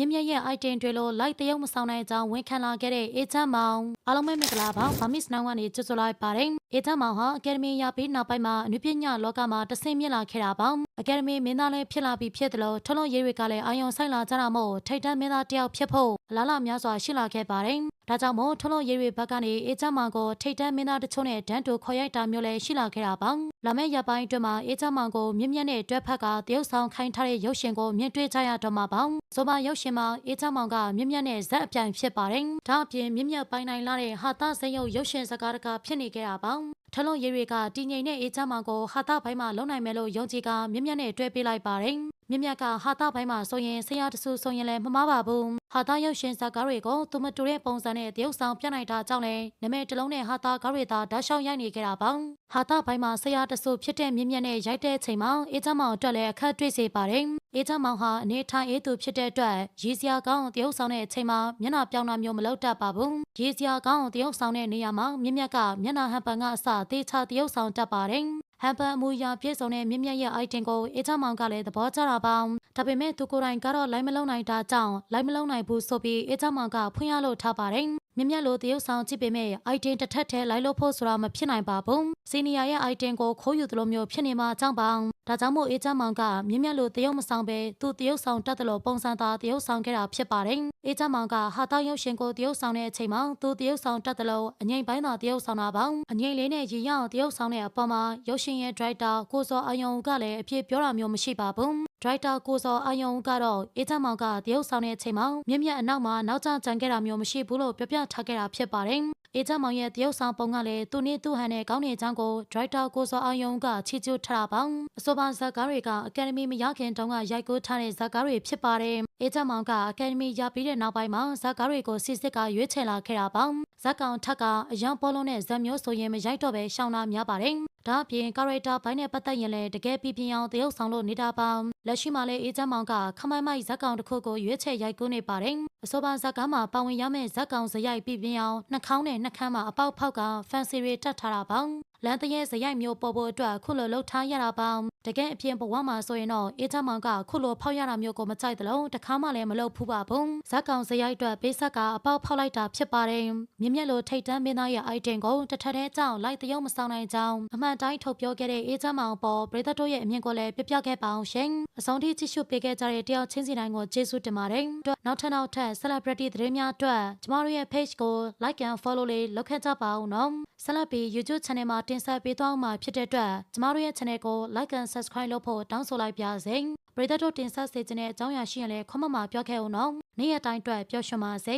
မြင့်မြတ်ရဲ့ item တွေလို like တရုပ်မဆောင်နိုင်ကြောင်းဝန်ခံလာခဲ့တဲ့အေချမ်းမောင်အားလုံးပဲမင်္ဂလာပါဗာမစ်နောင်ကနေကြိုဆိုလိုက်ပါတယ်အေချမ်းမောင်ဟာအကယ်ဒမီရပြီးနောက်ပိုင်းမှာအနုပညာလောကမှာတဆင့်မြင့်လာခဲ့တာပါ အကယ်ဒမီမင်းသားလည်းဖြစ်လာပြီးဖြစ်တယ်လို့ထုံးလုံးရေးတွေကလည်းအာယုံဆိုင်လာကြတာမို့ထိတ်တန်းမင်းသားတယောက်ဖြစ်ဖို့အလားလာများစွာရှိလာခဲ့ပါတယ်ဒါကြောင့်မို့ထုံးလုံးရေးတွေဘက်ကနေအေချမ်းမောင်ကိုထိတ်တန်းမင်းသားတချို့နဲ့ဒန်းတူခေါ်ရိုက်တာမျိုးလည်းရှိလာခဲ့တာပါလာမယ့်ရက်ပိုင်းအတွင်းမှာအေချမ်းမောင်ကိုမြင့်မြတ်နဲ့တွဲဖက်ကတရုတ်ဆောင်ခိုင်းထားတဲ့ရုပ်ရှင်ကိုမြင်တွေ့ကြရတော့မှာပါ။ဆိုပါရုပ်ရှင်မှာအေချမ်းမောင်ကမြင့်မြတ်နဲ့ဇက်အပြိုင်ဖြစ်ပါတယ်။ဒါအပြင်မြင့်မြတ်ပိုင်နိုင်လာတဲ့ဟာတာဇက်ရုပ်ရုပ်ရှင်စကားတကာဖြစ်နေခဲ့တာပါ။ ထလုံးရေးတွေကတည်ငြိမ်တဲ့အေချမ်းမောင်ကိုဟာတာဘိုင်းမှာလုံနိုင်မယ်လို့ယုံကြည်ကမြင့်မြတ်နဲ့တွဲပေးလိုက်ပါတယ်။ မြင့်မြတ်ကဟာတာဘိုင်းမှာဆိုရင်ဆရာတဆူဆိုရင်လည်းမမားပါဘူး။ဟာတာရုပ်ရှင်စကားတွေကိုသူမတူတဲ့ပုံစံနဲ့တရုပ်ဆောင်ပြနိုင်တာကြောင့်လည်းနမဲတလုံးနဲ့ဟာတာကားတွေသာဓာတ်ရှောင်းရိုက်နေခဲ့တာပါ။ဟာတာဘိုင်းမှာဆရာတဆူဖြစ်တဲ့မြင့်မြတ်နဲ့ရိုက်တဲ့အချိန်မှာအေချမ်းမောင်အတွက်လည်းအခက်တွေ့စေပါတယ်။အေချမ်းမောင်ဟာအနေထိုင်အေးသူဖြစ်တဲ့အတွက်ရည်စရာကောင်းတရုပ်ဆောင်တဲ့အချိန်မှာမျက်နှာပြောင်းတာမျိုးမလုပ်တတ်ပါဘူး။ရည်စရာကောင်းတရုပ်ဆောင်တဲ့နေရာမှာမြင့်မြတ်ကမျက်နှာဟန်ပန်ကအစတေချာတရုပ်ဆောင်တတ်ပါတယ်။ ဟန်ပန်အမူအရာပြည့်စုံတဲ့မြင့်မြတ်ရဲ့ item ကိုအေချမ်းမောင်ကလည်းသဘောကျတာပါဒါပေမဲ့သူကိုယ်တိုင်ကတော့လိုက်မလုံနိုင်တာကြောင့်လိုက်မလုံနိုင်ဘူးဆိုပြီးအေချမ်းမောင်ကဖွင့်ရလို့ထားပါတယ်မြင့်မြတ်လိုတရုပ်ဆောင်ကြည့်ပေမဲ့ item တစ်ထက်ထဲလိုက်လို့ဖို့ဆိုတာမဖြစ်နိုင်ပါဘူးစီနီယာရဲ့ item ကိုခိုးယူသလိုမျိုးဖြစ်နေမှာအကြောင်းပါဒါကြောင့်မို့အေချမ်းမောင်ကမြင့်မြတ်လိုတရုပ်မဆောင်ပဲသူတရုပ်ဆောင်တတ်တယ်လို့ပုံစံသားတရုပ်ဆောင်ခဲ့တာဖြစ်ပါတယ်အေချမ်းမောင်ကဟာတောက်ရုပ်ရှင်ကိုတရုပ်ဆောင်တဲ့အချိန်မှာသူတရုပ်ဆောင်တတ်တယ်လို့အငိမ့်ပိုင်းသာတရုပ်ဆောင်တာပါအငိမ့်လေးနဲ့ရီရောက်တရုပ်ဆောင်တဲ့အပေါ်မှာရုပ်ရှင်ရဲ့ director ကိုစောအယုံကလည်းအပြည့်ပြောတာမျိုးမရှိပါဘူး ဒရိုက်တာကိုစောအယုံကတော့အေချမ်းမောင်ကတရုပ်ဆောင်တဲ့အချိန်မှာမြင့်မြတ်အနောက်မှာနောက်ကျကြံခဲ့တာမျိုးမရှိဘူးလို့ပြောပြထားခဲ့တာဖြစ်ပါတယ်။အေချမ်းမောင်ရဲ့တရုပ်ဆောင်ပုံကလည်းသူနဲ့သူဟန်နဲ့ကောင်းနေကြောင်းကိုဒရိုက်တာကိုစောအယုံကချီးကျူးထားတာပါ။အဆိုပါဇာတ်ကားတွေကအကယ်ဒမီမရခင်တုန်းကရိုက်ကူးထားတဲ့ဇာတ်ကားတွေဖြစ်ပါတယ်။အေချမ်းမောင်ကအကယ်ဒမီရပြီးတဲ့နောက်ပိုင်းမှာဇာတ်ကားတွေကိုစစ်စစ်ကရွေးချယ်လာခဲ့တာပါ။ဇက်ကောင်ထက်ကအရန်ပေါ်လုံးနဲ့ဇက်မျိုးဆိုရင်မရိုက်တော့ပဲရှောင်းတာများပါတယ်။ ဒါအပြင်ကာရိုက်တာဘိုင်းနဲ့ပတ်သက်ရင်လည်းတကယ်ပြပြအောင်တရုပ်ဆောင်လို့နေတာပါလက်ရှိမှာလည်းအေဂျင့်မောင်ကခမိုင်းမိုက်ဇက်ကောင်တစ်ခုကိုရွေးချယ်ရိုက်ကူးနေပါတယ်အဆိုပါဇက်ကားမှာပါဝင်ရမယ့်ဇက်ကောင်ဇရိုက်ပြပြအောင်နှာခေါင်းနဲ့နှာခမ်းမှာအပေါက်ဖောက်ကဖန်စီရီတက်ထားတာပါ လန်တရဲဇရိုက်မျိုးပေါ်ဖို့အတွက်ခုလိုလှုပ်ထားရတာပါတကယ်အပြင်ဘဝမှာဆိုရင်တော့အေဂျင့်မောင်ကခုလိုဖောက်ရတာမျိုးကိုမကြိုက်သလိုတခါမှလည်းမလုပ်ဖူးပါဘူးဇက်ကောင်ဇရိုက်အတွက်ပေးဆက်ကအပေါက်ဖောက်လိုက်တာဖြစ်ပါတယ်မြင့်မြတ်လိုထိတ်တန်းမင်းသားရဲ့ item ကိုတထက်ထဲကြောင့်လိုက်တရုံမဆောင်နိုင်ကြောင်းအမှန်တိုင်းထုတ်ပြောခဲ့တဲ့အေဂျင့်မောင်ပေါ်ပရိသတ်တို့ရဲ့အမြင်ကိုလည်းပြပြခဲ့ပါအောင်ရှင်အဆုံးထိကြည့်ရှုပေးခဲ့ကြတဲ့တယောက်ချင်းစီတိုင်းကိုကျေးဇူးတင်ပါတယ်နောက်ထပ်နောက်ထပ် celebrity သတင်းများအတွက်ကျမတို့ရဲ့ page ကို like and follow လေးလုပ်ခဲ့ကြပါဦးနော်ဆက်လက်ပြီး YouTube channel မှာတင်ဆက်ပေးသွားမှာဖြစ်တဲ့အတွက်ကျမတို့ရဲ့ channel ကို like and subscribe လုပ်ဖို့တောင်းဆိုလိုက်ပါစေပရိသတ်တို့တင်ဆက်စေခြင်းတဲ့အကြောင်းအရာရှိရင်လည်း comment မှာပြောခဲ့ဦးနော်နေ့ရက်တိုင်းအတွက်ပျော်ရွှင်ပါစေ